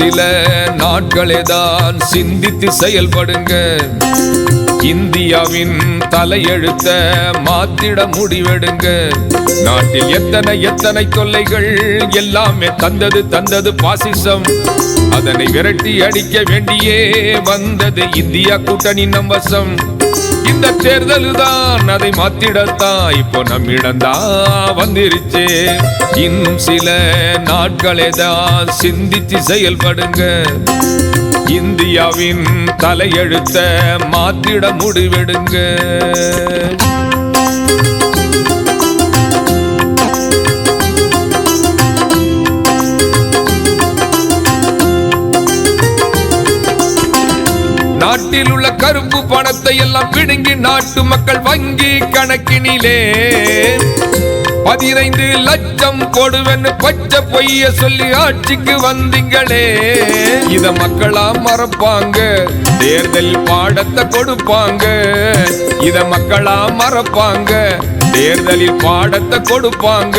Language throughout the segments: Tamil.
சில நாட்களே தான் சிந்தித்து செயல்படுங்க. இந்தியாவின் தலையெழுத்த மாத்திட முடிவெடுங்க. நாட்டில் எத்தனை எத்தனை தொல்லைகள் எல்லாமே தந்தது தந்தது பாசிசம். அதனை விரட்டி அடிக்க வேண்டியே வந்தது இந்தியா கூட்டணி நம் வசம். இந்த தேர்தல் தான் அதை மாத்திடத்தான் இப்போ நம்மிடம்தான் வந்துருச்சு. இன்னும் சில நாட்களே தான் சிந்தித்து செயல்படுங்க. இந்தியாவின் தலையெழுத்த மாத்திட முடிவெடுங்க. நாட்டில் உள்ள கருப்பு பணத்தை எல்லாம் பிடுங்கி நாட்டு மக்கள் வங்கி கணக்கினிலே. பதினைந்து லட்சம் கொடுவன்னு பச்சை பொய்ய சொல்லி ஆட்சிக்கு வந்தீங்களே. இத மக்களா மறப்பாங்க. தேர்தல் பாடத்தை கொடுப்பாங்க. இத மக்களா மறப்பாங்க. தேர்தலில் பாடத்தை கொடுப்பாங்க.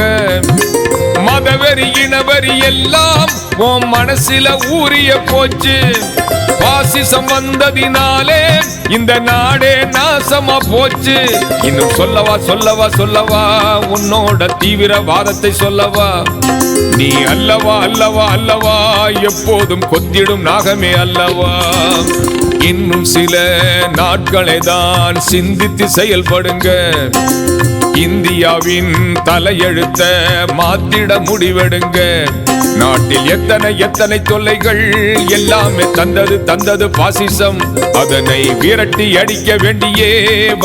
மதவெறி இனவெறி எல்லாம் உன் மனசுல ஊறிய போச்சு. பாசிசம் வந்ததினாலே இந்த நாடே நாசமா போச்சு. இன்னும் சொல்லவா சொல்லவா சொல்லவா உன்னோட தீவிரவாதத்தை சொல்லவா? நீ அல்லவா அல்லவா அல்லவா எப்போதும் கொத்திடும் நாகமே அல்லவா? இன்னும் சில நாட்களை தான் சிந்தித்து செயல்படுங்க. இந்தியாவின் தலையெழுத்த மாத்திட முடிவெடுங்க. நாட்டில் எத்தனை எத்தனை தொல்லைகள் எல்லாமே தந்தது தந்தது பாசிசம். அதனை விரட்டி அடிக்க வேண்டியே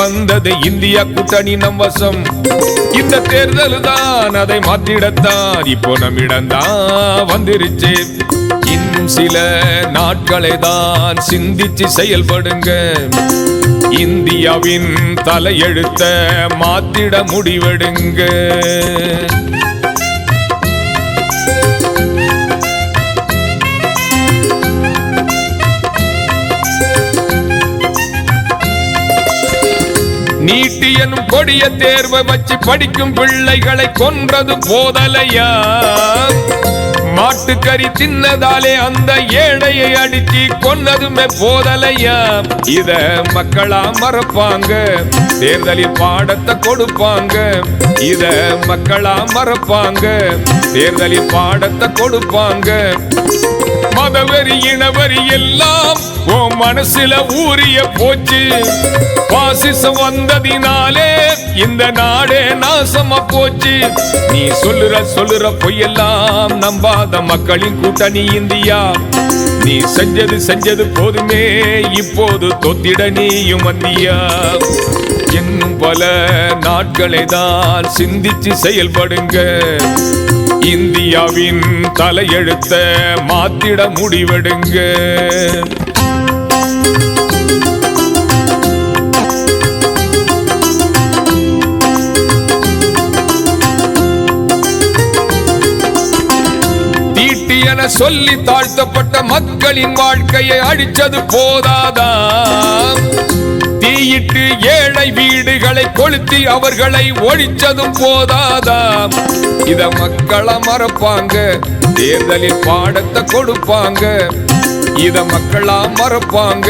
வந்தது இந்தியா கூட்டணி நம் வசம். இந்த தேர்தல் தான் அதை மாத்திடத்தான் இப்போ நம்மிடம்தான் வந்துருச்சு. இன்னும் சில நாட்களை தான் சிந்திச்சு செயல்படுங்க. இந்தியாவின் தலையெழுத்த மாத்திட முடிவெடுங்க. நீட்டி எனும் கொடிய தேர்வை வச்சு படிக்கும் பிள்ளைகளை கொன்றது போதலையா? மாட்டுக்கறி தின்னதாலே அந்த ஏழையை அடிச்சு கொன்னதுமே போதலையா? இத மக்களா மறப்பாங்க. தேர்தலில் பாடத்தை கொடுப்பாங்க. இத மக்களா மறப்பாங்க. தேர்தலில் பாடத்தை கொடுப்பாங்க. மதவெறி இனவெறி எல்லாம் உன் மனசுல ஊறிய போச்சு. பாசிசம் வந்ததினாலே இந்த நாடே நாசமா போச்சு. நீ சொல்லுற சொல்லுற பொய்யெல்லாம் நம்பாத மக்களின் கூட்டணி இந்தியா. நீ செஞ்சது செஞ்சது போதுமே இப்போது தொத்திட நீயும் வந்தியா. இன்னும் பல நாட்களை தான் சிந்திச்சு செயல்படுங்க. இந்தியாவின் தலையெழுத்த மாத்திட முடிவெடுங்க. தீட்டி என சொல்லி தாழ்த்தப்பட்ட மக்களின் வாழ்க்கையை அழிச்சது போதாதா? தீயிட்டு ஏழை வீடு கொளுத்தி அவர்களை ஒழிச்சதும் போதாதா இத மக்கள மறப்பாங்க தேர்தலில் பாடத்தை கொடுப்பாங்க. இத மக்களா மறப்பாங்க